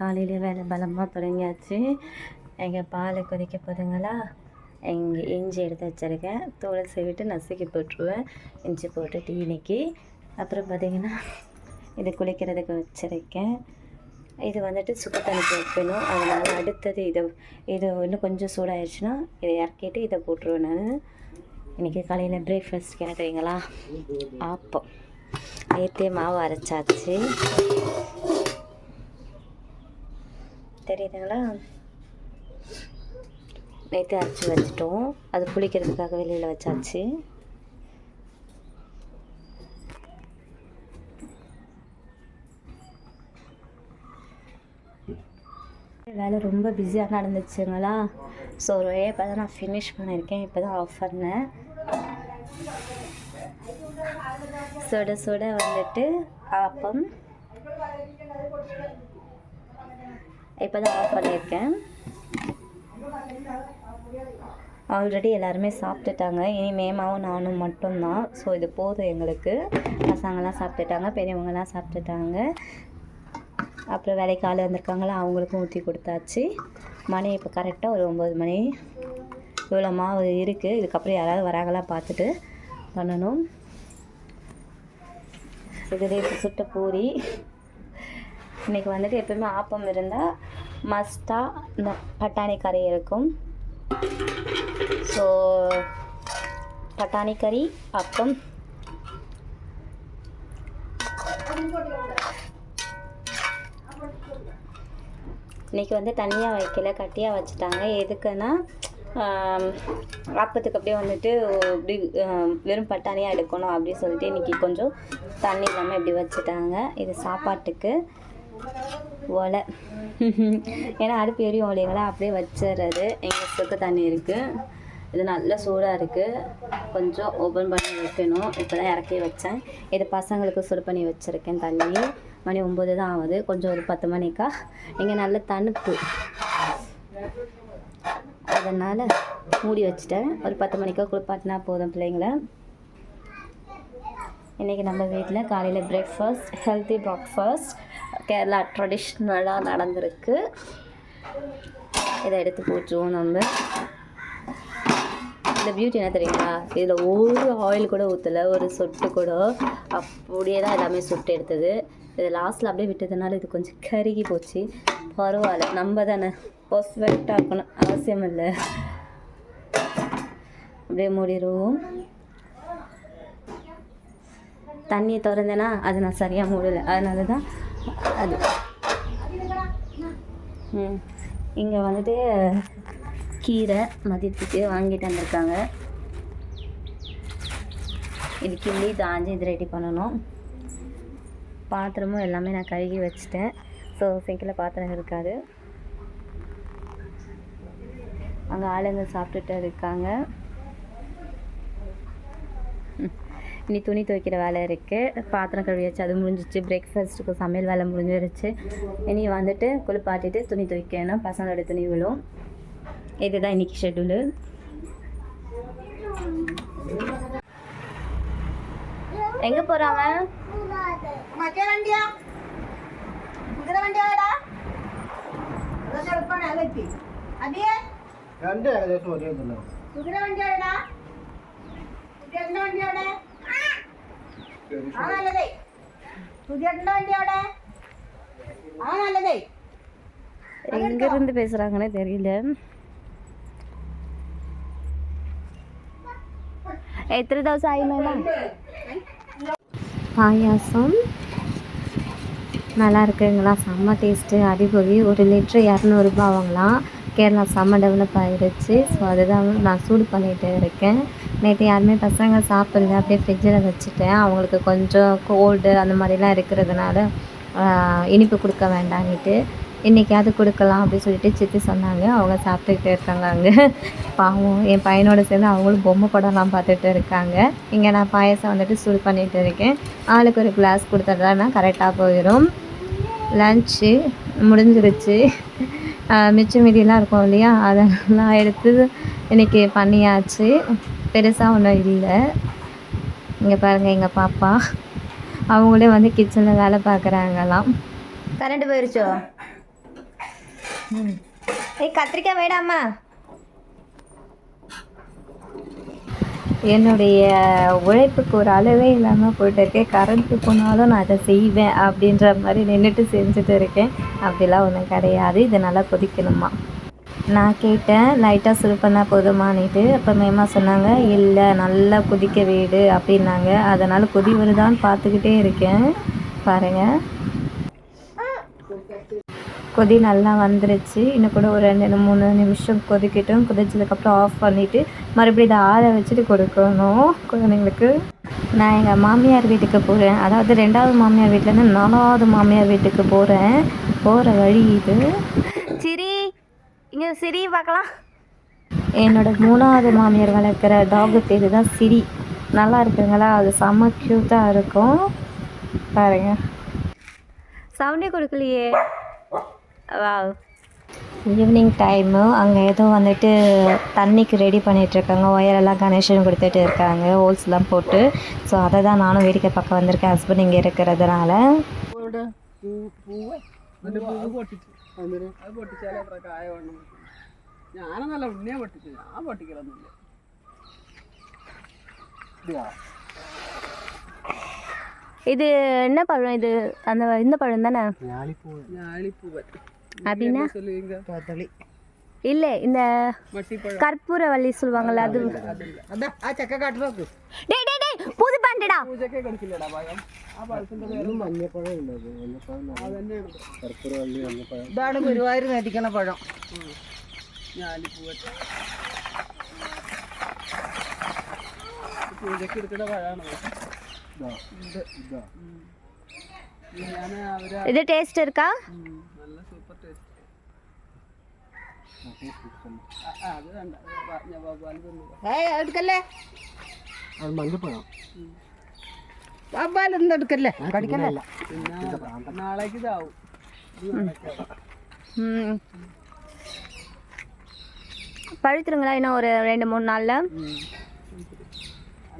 காலையில் வேலை பலமாக தொடங்கியாச்சு. எங்கள் பால் கொதிக்க போதுங்களா? இங்கே இஞ்சி எடுத்து வச்சுருக்கேன். தோலை விட்டு நசுக்கி போட்டுருவேன். இஞ்சி போட்டு டீ இன்னைக்கு. அப்புறம் பார்த்திங்கன்னா இது குளிக்கிறதுக்கு வச்சுருக்கேன். இது வந்துட்டு சுடு தண்ணிக்கு வைக்கணும் அதனால் அடுத்தது இதை இது இன்னும் கொஞ்சம் சூடாயிடுச்சுன்னா இதை இறக்கிட்டு இதை போட்டுருவேன் நான். இன்றைக்கி காலையில் பிரேக்ஃபாஸ்ட் கேட்குறீங்களா ஆப்பம். நேற்றே மாவு அரைச்சாச்சு. தெரியுதுங்களா? நேற்று அரைச்சி வச்சிட்டோம். அது புளிக்கிறதுக்காக வெளியில் வச்சாச்சு. வேலை ரொம்ப பிஸியாக நடந்துச்சுங்களா? ஸோ ஒரு வழியாக இப்போ தான் நான் ஃபினிஷ் பண்ணியிருக்கேன். இப்போ தான் ஆஃப் பண்ணேன். சுட சுட வந்துட்டு ஆப்பம் இப்போ தான் ஆஃப் பண்ணியிருக்கேன். ஆல்ரெடி எல்லாருமே சாப்பிட்டுட்டாங்க. இனி மேமாவும் நானும் மட்டும்தான். ஸோ இது போதும் எங்களுக்கு. பசங்களாம் சாப்பிட்டுட்டாங்க பெரியவங்கலாம் சாப்பிட்டுட்டாங்க. அப்புறம் வேலைக்கு ஆள் வந்திருக்காங்களா அவங்களுக்கும் ஊற்றி கொடுத்தாச்சு. மணி இப்போ கரெக்டாக ஒரு ஒம்பது மணி. இவ்வளோ மாவு இருக்குது இதுக்கப்புறம் யாராவது வராங்களா பார்த்துட்டு பண்ணணும். இதுவே இப்போ சுட்ட பூரி. இன்றைக்கி வந்துட்டு எப்பவுமே ஆப்பம் இருந்தால் மஸ்ட்டாக இந்த பட்டாணி கறி இருக்கும். ஸோ பட்டாணி கறி அப்பம் இன்றைக்கி வந்து தனியாக வைக்கல கட்டியாக வச்சுட்டாங்க. எதுக்குன்னா ஆப்பத்துக்கு அப்படியே வந்துட்டு இப்படி வெறும் பட்டாணியாக எடுக்கணும் அப்படின்னு சொல்லிட்டு இன்றைக்கி கொஞ்சம் தண்ணி இல்லாமல் இப்படி வச்சுட்டாங்க. இது சாப்பாட்டுக்கு. ஒலை ஏன்னா அடுப்பு எரியும் இல்லைங்களா அப்படியே வச்சிடுறது. எங்கள் சுக்கு தண்ணி இருக்குது இது நல்லா சூடாக இருக்குது கொஞ்சம் ஓப்பன் பண்ணி வைக்கணும். இப்போ தான் இறக்கி வச்சேன். இது பசங்களுக்கு சுடு பண்ணி வச்சுருக்கேன் தண்ணி. மணி ஒம்பது தான் ஆகுது. கொஞ்சம் ஒரு பத்து மணிக்கா. இங்கே நல்ல தணுப்பு அதனால் மூடி வச்சுட்டேன். ஒரு பத்து மணிக்கா குளிப்பாட்டினா போதும் பிள்ளைங்கள. இன்றைக்கி நம்ம வீட்டில் காலையில் பிரேக்ஃபாஸ்ட் ஹெல்த்தி ப்ராக்ஃபாஸ்ட் கேரளா ட்ரெடிஷ்னலாக நடந்திருக்கு. இதை எடுத்து போட்டுருவோம் நம்ம. இந்த பியூட்டி என்ன தெரியுங்களா? இதில் ஒரு ஆயில் கூட ஊற்றலை ஒரு சொட்டு கூட. அப்படியே தான் எல்லாமே சுட்டு எடுத்தது. இது லாஸ்ட்டில் அப்படியே விட்டதுனால இது கொஞ்சம் கருகி போச்சு. பரவாயில்ல நம்ம தானே. பர்ஃபெக்டாக இருக்கணும். அவசியம் இல்லை. அப்படியே மூடிடுவோம். தண்ணியை திறந்தேன்னா அது நான் சரியாக மூடலை. அதனால தான் அது. இங்கே வந்துட்டு கீரை மதியத்துக்கு வாங்கிட்டு வந்திருக்காங்க. இது கிள்ளி தாஞ்சி இது ரெடி பண்ணணும். பாத்திரமும் எல்லாமே நான் கழுகி வச்சுட்டேன். ஸோ சிங்கில் பாத்திரம் இருக்காது. அங்கே ஆளுங்க சாப்பிட்டுட்டு இருக்காங்க. இனி துணி துவைக்கிற வேலை இருக்குது பாத்திரம் கழுவியாச்சு அது முடிஞ்சிச்சு பிரேக்ஃபாஸ்ட்டுக்கு சமையல் வேலை முடிஞ்சிருச்சு இனி வந்துட்டு குளிப்பாட்டிட்டு துணி துவைக்கணும் பசங்களோட துணி விழும் இதுதான் இன்னைக்கு ஷெட்யூலு எங்கே போகிறாங்க മറ്റേ വണ്ടിയാ കുതിര വണ്ടിയാടാ അതൊക്കെ എളുപ്പമാണ് അത് പറ്റി അതെയേ രണ്ട് ഏകദേശം ഒരേ ഇതുണ്ടാവും കുതിര ആ നല്ലതേ കുതിരന്റെ വണ്ടി അവിടെ ആ നല്ലതേ எங்கேருந்து பேசுகிறாங்கன்னே தெரியல எத்தனை தவசம் ஆகி மேடம் பாயாசம் நல்லா இருக்குங்களா செம்ம டேஸ்ட்டு அடிபொலி ஒரு லிட்ரு இரநூறுபா வாங்கலாம் கேரளா செம்ம டெவலப் ஆகிடுச்சு ஸோ அதுதான் நான் சூடு பண்ணிகிட்டு இருக்கேன். நேற்று யாருமே பசங்க சாப்பிடல. அப்படியே ஃப்ரிட்ஜில் வச்சுட்டேன். அவங்களுக்கு கொஞ்சம் கோல்டு அந்த மாதிரிலாம் இருக்கிறதுனால இனிப்பு கொடுக்க வேண்டான்னுட்டு இன்றைக்காவது கொடுக்கலாம் அப்படின்னு சொல்லிட்டு சித்தி சொன்னாங்க. அவங்க சாப்பிட்டுக்கிட்டே இருக்காங்க அங்கே. பாவம் என் பையனோட சேர்ந்து அவங்களும் பொம்மை படம்லாம் பார்த்துட்டு இருக்காங்க. இங்கே நான் பாயசம் வந்துட்டு சூடு பண்ணிகிட்டு இருக்கேன். ஆளுக்கு ஒரு கிளாஸ் கொடுத்துட்றேன்னா கரெக்டாக போயிடும் லன்ச்சு முடிஞ்சிருச்சு. ஆஹ் மிச்ச மீதியெல்லாம் இருக்கும் இல்லையா? அதெல்லாம் எடுத்து இன்றைக்கி பண்ணியாச்சு. பெருசாக ஒன்றும் இல்லை. இங்கே பாருங்கள் எங்கள் பாப்பா. அவங்களே வந்து கிச்சனில் வேலை பார்க்குறாங்களாம். கரண்ட் போயிருச்சோ? ஏய் கத்திரிக்காய் வேடாமா என்னுடைய உழைப்புக்கு ஒரு அளவே இல்லாமல் போயிட்டு இருக்கேன் கரண்ட்டு போனாலும் நான் அதை செய்வேன் அப்படின்ற மாதிரி நின்றுட்டு செஞ்சுட்டு இருக்கேன். அப்படிலாம் ஒன்றும் கிடையாது. இதை நல்லா கொதிக்கணுமா? நான் கேட்டேன் லைட்டாக சுடு பண்ணால் போதுமானிட்டு. அப்போ மேமா சொன்னாங்க இல்லை நல்லா கொதிக்க வீடு அப்படின்னாங்க. அதனால் கொதி வருதான்னு பார்த்துக்கிட்டே இருக்கேன். பாருங்கள் கொதி நல்லா வந்துருச்சு. இன்னும் கூட ஒரு ரெண்டு மூணு நிமிஷம் கொதிக்கட்டும். கொதிச்சதுக்கப்புறம் ஆஃப் பண்ணிவிட்டு மறுபடியும் இதை ஆற வச்சுட்டு கொடுக்கணும் குழந்தைங்களுக்கு. நான் எங்கள் மாமியார் வீட்டுக்கு போகிறேன் அதாவது ரெண்டாவது மாமியார் வீட்டிலேருந்து நாலாவது மாமியார் வீட்டுக்கு போகிறேன் போகிற வழி இது. சிரி இங்கே சிரி பார்க்கலாம். என்னோட மூணாவது மாமியார் வளர்க்குற டாகு பேர் தான் சிரி. நல்லா இருக்குங்களா? அது செம்ம க்யூட்டாக இருக்கும். பாருங்க. சவுண்டே கொடுக்கலையே. ஈவினிங் டைமு அங்கே எதுவும் வந்துட்டு தண்ணிக்கு ரெடி பண்ணிகிட்ருக்காங்க ஒயரெல்லாம் கனெக்ஷன் கொடுத்துட்டு இருக்காங்க. ஹோல்ஸ்லாம் போட்டு. ஸோ அதை தான் நானும் வேடிக்கை பார்க்க வந்திருக்கேன். ஹஸ்பண்ட் இங்கே இருக்கிறதுனால. இது என்ன பழம் இது? அந்த இந்த பழம் தானே? அப்படின்னா சொல்லுவீங்க കദളി இல்லை இந்த മട്ടിപ്പഴം கற்பூரவள்ளி சொல்லுவாங்கள்ல அது അതാ ആ ചക്ക കാട്ടു നോക്ക് டேய் டேய் டேய் புது பாண்டுடா പൂജയൊക്കെ കൊടുക്കില്ലടാ പഴം ആ പഴത്തിന്റെ പേര് മഞ്ഞപ്പഴം ഉണ്ട് മഞ്ഞപ്പഴം അതന്നെയാണ് കർപ്പൂരവള്ളി മഞ്ഞപ്പഴം ഇതാണ് ഗുരുവായൂർ മേടിക്കണ പഴം ഞാലിപ്പൂവൻ പൂജയ്ക്ക് എടുക്കുന്ന പഴമാണ് ഇതാ ഇതാ ഞാൻ എടുക്കല്ലേ അത് മഞ്ഞപ്പഴം ബാബാലൊന്നും എടുക്കല്ലേ കടിക്കല്ലേ പിന്നെ നാളേക്ക് ഇതാവും ഇത് നാളേക്കാവും. ம் பழுத்துருங்களா இன்னும் ஒரு ரெண்டு மூணு நாளில்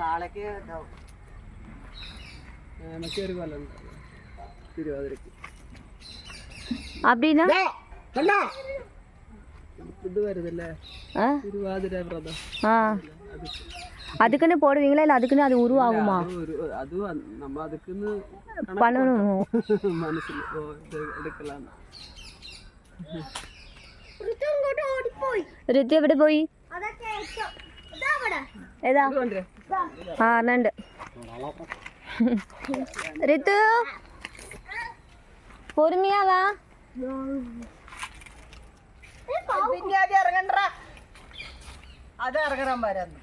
നാളേക്ക് ഇതാവും എനിക്ക് ഒരു കൊല്ലം ഉണ്ട് തിരുവാതിരക്ക് அப்படின்னா அதுக்குன்னு போடுவீங்களா இல்லை அதுக்குன்னு அது உருவாகுமா അത് ഒരു അത് വ- നമ്മ അതുക്കുന്ന് பண்ணணும் മനസ്സിൽ ഓ, ഇത് എടുക്കലാന്ന് ரித்து எப்படி போய் ஏதா ഇത് കൊണ്ടുവരാം. ഞാൻ അത് ഇറങ്ങണ്ട വരാന്ന്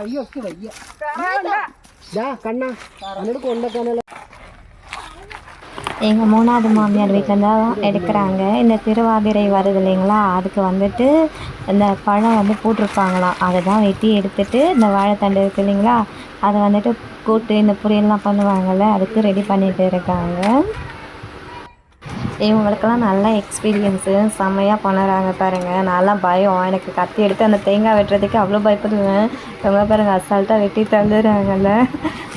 అయ్యొచ్చి எங்கள் மூணாவது மாமியார் வீட்டில் தான் எடுக்கிறாங்க. இந்த திருவாதிரை வருது இல்லைங்களா அதுக்கு வந்துட்டு இந்த பழம் வந்து போட்டிருப்பாங்களாம். அதை தான் வெட்டி எடுத்துட்டு இந்த வாழைத்தண்டு இருக்குது இல்லைங்களா? அதை வந்துட்டு கூட்டு இந்த பொரியல்லாம் பண்ணுவாங்கள்ல அதுக்கு ரெடி பண்ணிகிட்டு இருக்காங்க. இவங்களுக்கெல்லாம் நல்ல எக்ஸ்பீரியன்ஸு செம்மையாக பண்ணுறாங்க பாருங்கள் நல்லா பயம். எனக்கு கத்தி எடுத்து அந்த தேங்காய் வெட்டுறதுக்கு அவ்வளோ பயப்படுவேன். இவங்க பாருங்கள் அசால்ட்டாக வெட்டி தள்ளுறாங்கல்ல.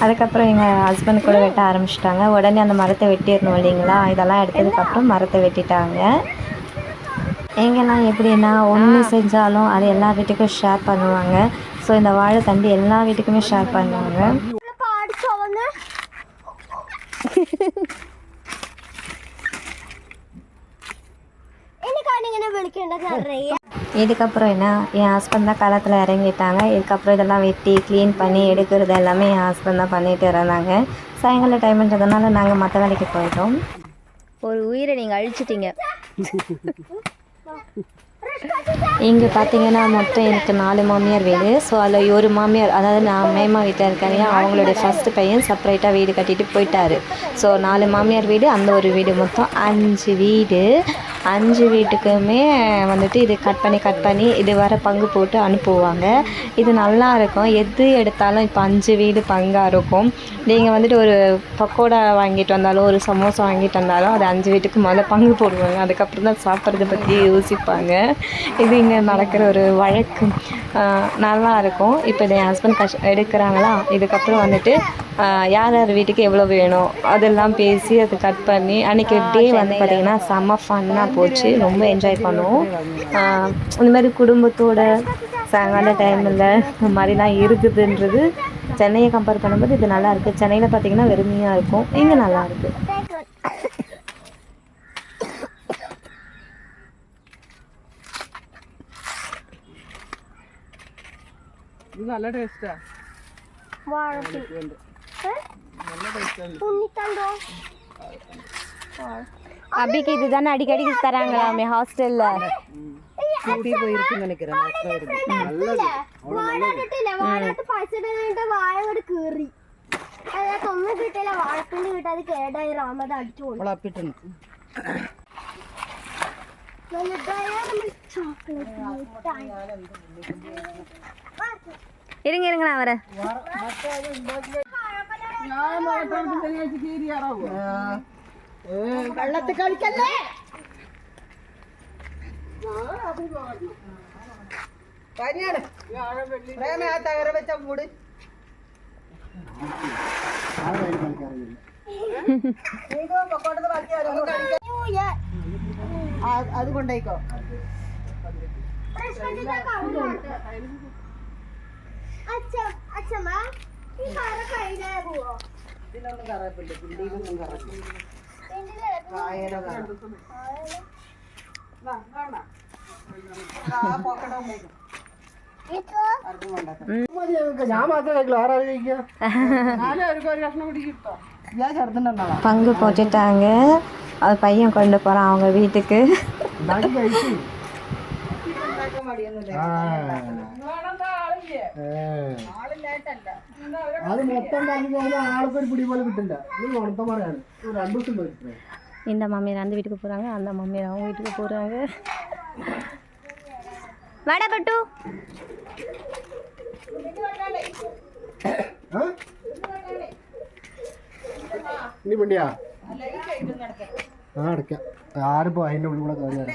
அதுக்கப்புறம் எங்கள் ஹஸ்பண்ட் கூட வெட்ட ஆரம்பிச்சிட்டாங்க. உடனே அந்த மரத்தை வெட்டிடணும் இல்லைங்களா? இதெல்லாம் எடுத்ததுக்கப்புறம் மரத்தை வெட்டிட்டாங்க. எங்கெல்லாம் எப்படின்னா ஒன்று செஞ்சாலும் அது எல்லா வீட்டுக்கும் ஷேர் பண்ணுவாங்க. ஸோ இந்த வாழைத்தண்டு எல்லா வீட்டுக்குமே ஷேர் பண்ணுவாங்க. இதுக்கப்புறம் என்ன? என் ஹஸ்பண்ட் தான் களத்தில் இறங்கிட்டாங்க. இதுக்கப்புறம் இதெல்லாம் வெட்டி க்ளீன் பண்ணி எடுக்கிறது எல்லாமே என் ஹஸ்பண்ட் தான் பண்ணிட்டு இருந்தாங்க. சாயங்கால டைம்ன்றதுனால நாங்கள் மற்ற வேலைக்கு போயிட்டோம். ஒரு உயிரை நீங்கள் அழிச்சிட்டீங்க. இங்கே பார்த்தீங்கன்னா மொத்தம் எனக்கு நாலு மாமியார் வீடு. ஸோ அதில் ஒரு மாமியார் அதாவது நான் மேமா வீட்டில் இருக்காங்க அவங்களுடைய ஃபஸ்ட்டு பையன் செப்பரேட்டாக வீடு கட்டிட்டு போயிட்டாரு. ஸோ நாலு மாமியார் வீடு அந்த ஒரு வீடு மொத்தம் அஞ்சு வீடு. அஞ்சு வீட்டுக்குமே வந்துட்டு இது கட் பண்ணி கட் பண்ணி இது வர பங்கு போட்டு அனுப்புவாங்க. இது நல்லா இருக்கும். எது எடுத்தாலும் இப்போ அஞ்சு வீடு பங்காக இருக்கும். நீங்கள் வந்துட்டு ஒரு பக்கோடா வாங்கிட்டு வந்தாலும் ஒரு சமோசா வாங்கிட்டு வந்தாலும் அது அஞ்சு வீட்டுக்கு முதல்ல பங்கு போடுவாங்க. அதுக்கப்புறம் தான் சாப்பிட்றத பற்றி யோசிப்பாங்க. இது இங்கே நடக்கிற ஒரு வழக்கு. நல்லா இருக்கும். இப்போ என் ஹஸ்பண்ட் கஷ் எடுக்கிறாங்களா? இதுக்கப்புறம் வந்துட்டு யார் யார் வீட்டுக்கு எவ்வளோ வேணும் அதெல்லாம் பேசி அதை கட் பண்ணி அன்றைக்கி டே வந்து பார்த்திங்கன்னா செம்ம ஃபன்னாக போச்சு ரொம்ப என்ஜாய் பண்ணுவோம் ஆஹ் இந்த மாதிரி குடும்பத்தோட சாயங்கால டைமில் இந்த மாதிரிலாம் இருக்குதுன்றது சென்னையை கம்பேர் பண்ணும்போது இது நல்லா இருக்குது சென்னையில் பார்த்தீங்கன்னா வெறுமையாக இருக்கும் இங்கே நல்லா இருக்குது ഇത് നല്ല ടേസ്റ്റാ அபி இது தானே அடிக்கடி தராங்களாமே ஹாஸ்டல்ல கூட்டி போயிருக்கு நினைக்கிறேன் நல்லது வாഴ കിട്ടില്ല വാഴത്ത് പച്ചടന്നിട്ട് വാഴ ഇവിടെ കീറി. അതൊക്കെ ഒന്നും കിട്ടില്ല വാഴപ്പിണ്ടി കിട്ടാതെ കേടായി. റാമത് അടിച്ചു കൊടുക്കും ഇരുങ്ങി ഇരുങ്ങണ അവരെ. വെള്ളത്തിൽ കളിക്കല്ലേ? പനിയാണ്. പ്രേമ ആ തകര വെച്ച മൂട്. അത് കൊണ്ടേക്കോ അച്ഛൻ അച്ഛമ്മ ഈ കറ കഴിഞ്ഞാ പോവോ ഇതിലൊന്നും കറപ്പില്ല പിണ്ടിയിലൊന്നും കറപ്പില്ല കായലോ കറ ആ പോക്കടോ മൂക്കും ആർക്കും വേണ്ട ഞാൻ മാത്രമേ കഴിക്കൂ ആരാണ് കഴിക്കുക നാലും അവർക്ക് ഒരു കഷ്ണം കൂടി കിട്ടോ ഞാൻ ചെറുതുണ്ടോ பங்கு போட்டுட்டாங்க அது பையன் கொண்டு போகிறான் அவங்க வீட்டுக்கு ഉണ്ടാക്കി കഴിച്ചു ആ. ഏ. അത് മൊത്തം ഉണ്ടാക്കി കഴിഞ്ഞാൽ ആൾക്കൊരു പിടി പോലെ കിട്ടില്ല ഇത് ഉണത്തം പറയാണ് ഒരു രണ്ടു ദിവസം പോയിട്ട് இந்த மாமியார் அந்த வீட்டுக்கு போகிறாங்க அந்த மாமியார் அவங்க வீட்டுக்கு போகிறாங்க வாடா பட்டு ഇനി വണ്ടിയാ ആ അടയ്ക്കാം ആരിപ്പോ അതിൻ്റെ ഉള്ളിൽ കൂടെ കയറിയാണ്